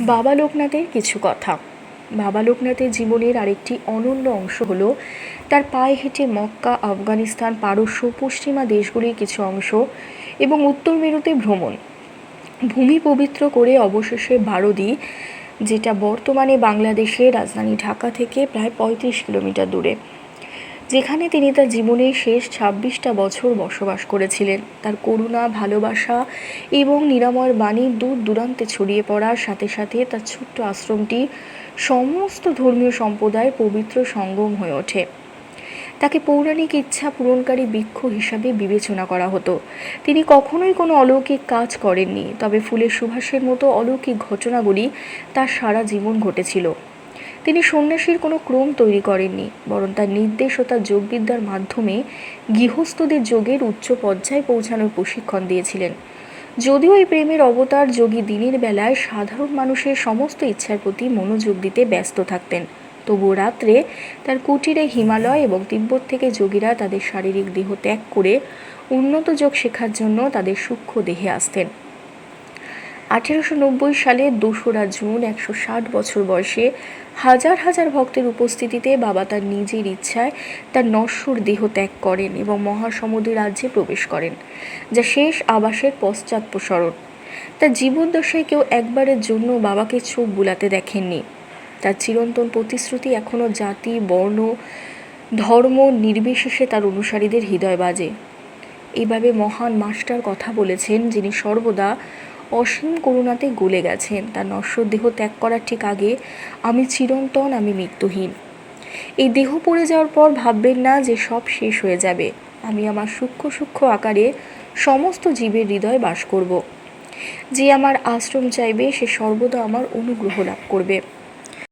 বাবা লোকনাথের কিছু কথা। বাবা লোকনাথের জীবনের আরেকটি অনন্য অংশ হলো, তার পায়ে হেঁটে মক্কা, আফগানিস্তান, পারস্য, পশ্চিমা দেশগুলির কিছু অংশ এবং উত্তর মেরুতে ভ্রমণ। ভূমি পবিত্র করে অবশেষে বারোদি যেটা বর্তমানে বাংলাদেশের রাজধানী ঢাকা থেকে প্রায় পঁয়ত্রিশ কিলোমিটার দূরে। যেখানে তিনি তার জীবনের শেষ ছাব্বিশটা বছর বসবাস করেছিলেন। তার করুণা, ভালোবাসা এবং নিরাময়ের বাণী দূর দূরান্তে ছড়িয়ে পড়ার সাথে সাথে তার ছোট্ট আশ্রমটি সমস্ত ধর্মীয় সম্প্রদায়ের পবিত্র সঙ্গম হয়ে ওঠে। তাকে পৌরাণিক ইচ্ছা পূরণকারী বৃক্ষ হিসাবে বিবেচনা করা হতো। তিনি কখনোই কোনো অলৌকিক কাজ করেননি, তবে ফুলের সুভাষের মতো অলৌকিক ঘটনাগুলি তার সারা জীবন ঘটেছিল। তিনি সন্ন্যাসীর কোনো ক্রম তৈরি করেননি, বরং তার নির্দেশ ও তার যোগবিদ্যার মাধ্যমে গৃহস্থদের যোগের উচ্চ পর্যায়ে পৌঁছানোর প্রশিক্ষণ দিয়েছিলেন। যদিও এই প্রেমের অবতার যোগী দিনের বেলায় সাধারণ মানুষের সমস্ত ইচ্ছার প্রতি মনোযোগ দিতে ব্যস্ত থাকতেন, তবুও রাত্রে তার কুটিরে হিমালয় এবং তিব্বত থেকে যোগীরা তাদের শারীরিক দেহ ত্যাগ করে উন্নত যোগ শেখার জন্য তাদের সূক্ষ্ম দেহে আসতেন। আঠেরোশো নব্বই সালে দোসরা জুন, একশো ষাট বছর বয়সে হাজার হাজার ভক্তের উপস্থিতিতে বাবা তার নিজের ইচ্ছায় তার নশ্বর দেহ ত্যাগ করেন এবং মহাসমুদ্র রাজ্যে প্রবেশ করেন, যা শেষ আবাসের পশ্চাৎপসরণ তার জীবদ্দশায় কেউ একবারের জন্য বাবাকে চোখ বুলাতে দেখেননি। তার চিরন্তন প্রতিশ্রুতি এখনও জাতি, বর্ণ, ধর্ম নির্বিশেষে তার অনুসারীদের হৃদয় বাজে। এইভাবে মহান মাস্টার কথা বলেছেন, যিনি সর্বদা অসীম করুণাতে গলে গেছেন। তার নশ্বর দেহ ত্যাগ করার ঠিক আগে আমি চিরন্তন, আমি মৃত্যুহীন। এই দেহ পড়ে যাওয়ার পর ভাববেন না যে সব শেষ হয়ে যাবে। আমি আমার সূক্ষ্ম সূক্ষ্ম আকারে সমস্ত জীবের হৃদয় বাস করব। যে আমার আশ্রম চাইবে, সে সর্বদা আমার অনুগ্রহ লাভ করবে।